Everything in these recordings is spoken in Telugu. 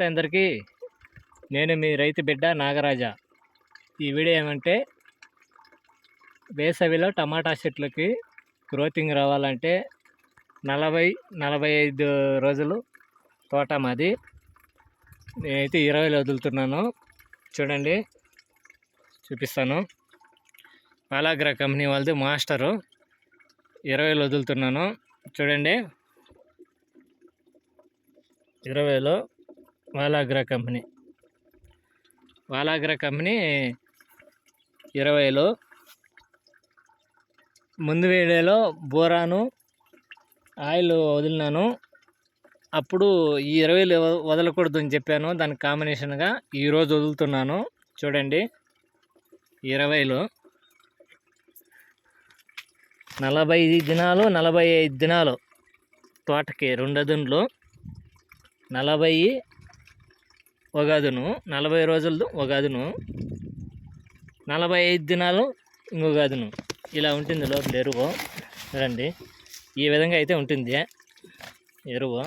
నమస్తే అందరికీ. నేను మీ రైతు బిడ్డ నాగరాజా. ఈ వీడియో ఏమంటే వేసవిలో టమాటా చెట్లకి గ్రోతింగ్ రావాలంటే నలభై నలభై ఐదు రోజులు తోట మాది. నేనైతే ఇరవైలో వదులుతున్నాను. చూడండి చూపిస్తాను. పాలాగ్రా కంపెనీ వాళ్ళది మాస్టరు. ఇరవైలో వదులుతున్నాను. చూడండి. ఇరవైలో వాలాగ్రా కంపెనీ. వాలాగ్రా కంపెనీ ఇరవైలో ముందు వేడేలో బోరాను ఆయిల్ వదిలినాను. అప్పుడు ఈ ఇరవైలు వదలకూడదు అని చెప్పాను. దానికి కాంబినేషన్గా ఈరోజు వదులుతున్నాను. చూడండి. ఇరవైలో నలభై దినాలు నలభై ఐదు దినాలు తోటకి రెండు దుండ్లు. నలభై ఒగాదును నలభై రోజులది ఉగాదును నలభై ఐదు దినాలు ఇంకొగాదును. ఇలా ఉంటుంది లోపల ఎరువు. చూడండి ఈ విధంగా అయితే ఉంటుంది. ఎరువు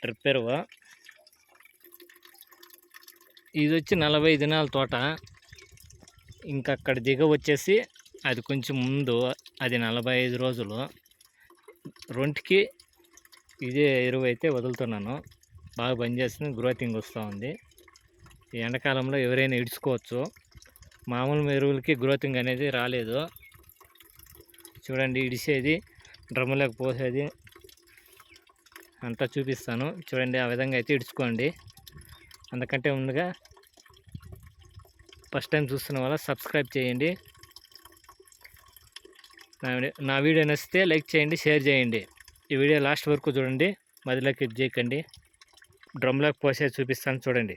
ట్రిప్ ఎరువు. ఇది వచ్చి నలభై దినాల తోట. ఇంకా అక్కడ దిగ వచ్చేసి అది కొంచెం ముందు అది నలభై ఐదు రోజులు. రెండుకి ఇదే ఎరువు అయితే వదులుతున్నాను. బాగా పనిచేస్తుంది గ్రోతింగ్ వస్తూ ఉంది. ఈ ఎండాకాలంలో ఎవరైనా ఇడుచుకోవచ్చు. మామూలు ఎరువులకి గ్రోతింగ్ అనేది రాలేదు. చూడండి ఇడిసేది డ్రమ్ములోకి పోసేది. అంతా చూపిస్తాను. చూడండి ఆ విధంగా అయితే ఇడుచుకోండి. అందుకంటే ముందుగా ఫస్ట్ టైం చూస్తున్న వల్ల సబ్స్క్రైబ్ చేయండి. నా వీడియో- నా వీడియో నచ్చితే లైక్ చేయండి షేర్ చేయండి. ఈ వీడియో లాస్ట్ వరకు చూడండి. మధ్యలోకి ఇది చేయకండి. డ్రమ్లోకి పోసే చూపిస్తాను చూడండి.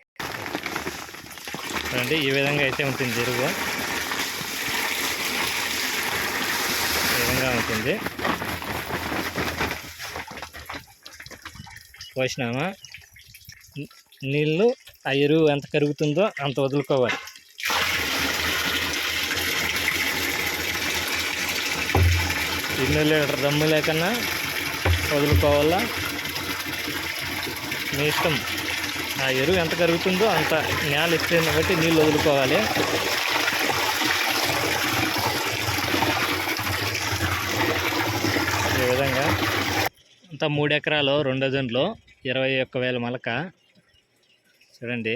చూడండి ఈ విధంగా అయితే ఉంటుంది ఎరువు. ఈ విధంగా ఉంటుంది. పోసినామా? నీళ్ళు ఆ ఎరువు ఎంత కరుగుతుందో అంత వదులుకోవాలి. ఎన్ని లీటర్ దమ్ము లేకన్నా వదులుకోవాలా? మీ ఇష్టం. ఆ ఎరువు ఎంత కరుగుతుందో అంత నేల ఇస్తుంది బట్టి నీళ్ళు వదులుకోవాలి. ఈ విధంగా అంతా మూడు ఎకరాలు రెండు డజన్లు ఇరవై ఒక్క వేల మొలక. చూడండి.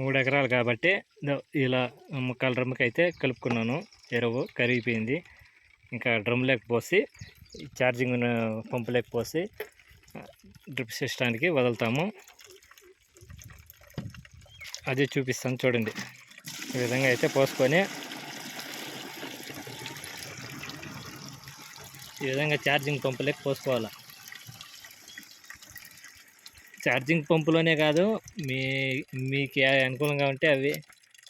మూడు ఎకరాలు కాబట్టి ఇలా ముక్కాల డ్రమ్కి అయితే కలుపుకున్నాను. ఎరువు కరిగిపోయింది. ఇంకా డ్రమ్లోకి పోసి ఛార్జింగ్ పంపులోకి పోసి డ్రిప్ సిస్టానికి వదులుతాము. అదే చూపిస్తాను చూడండి. ఈ విధంగా అయితే పోసుకొని ఈ విధంగా ఛార్జింగ్ పంపలేక పోసుకోవాలి. ఛార్జింగ్ పంపులోనే కాదు మీ మీకు అనుకూలంగా ఉంటే అవి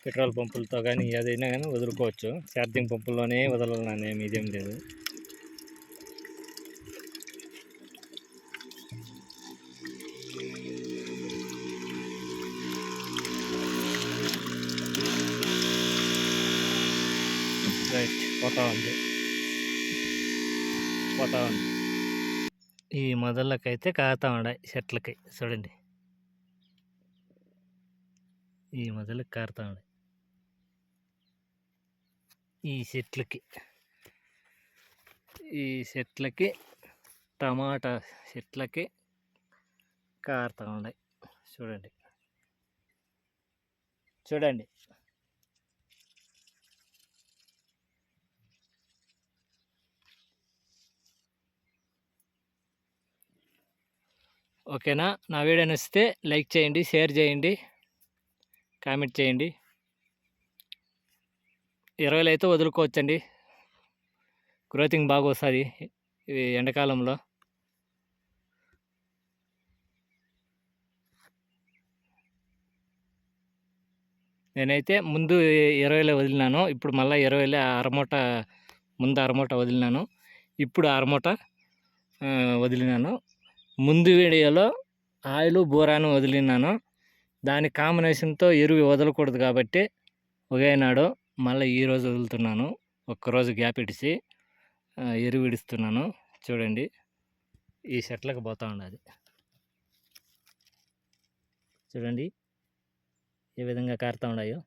పెట్రోల్ పంపులతో కానీ ఏదైనా కానీ వదులుకోవచ్చు. ఛార్జింగ్ పంపుల్లోనే వదలాలని ఇదేం లేదు. రైట్ పోతా ఉంది. పోతా ఉంది. ఈ మొదళ్ళకైతే కాగుతా ఉన్నాయి చెట్లకి చూడండి. ఈ మొదలకి కారుతా ఉన్నాయి ఈ చెట్లకి ఈ చెట్లకి టమాటా చెట్లకి కారుతా ఉన్నాయి చూడండి. చూడండి. ఓకేనా? నా వీడియో నచ్చితే లైక్ చేయండి షేర్ చేయండి కామెంట్ చేయండి. ఇరవైలో అయితే వదులుకోవచ్చండి. గ్రోతింగ్ బాగా వస్తుంది ఈ ఎండాకాలంలో. నేనైతే ముందు ఇరవైలో వదిలినాను ఇప్పుడు మళ్ళీ ఇరవైలో అరమూట ముందు అరమూట వదిలినాను. ఇప్పుడు అరమూట వదిలినాను. ముందు వీడియోలో ఆయిల్ బోరాను వదిలినాను దాని కాంబినేషన్తో ఎరువు వదలకూడదు కాబట్టి ఒకేనాడు మళ్ళీ ఈరోజు వదులుతున్నాను. ఒక్కరోజు గ్యాప్ ఇడిచి ఎరువు ఇడుస్తున్నాను. చూడండి ఈ చెట్లకు పోతూ ఉండదు. చూడండి ఏ విధంగా కారుతా ఉన్నాయో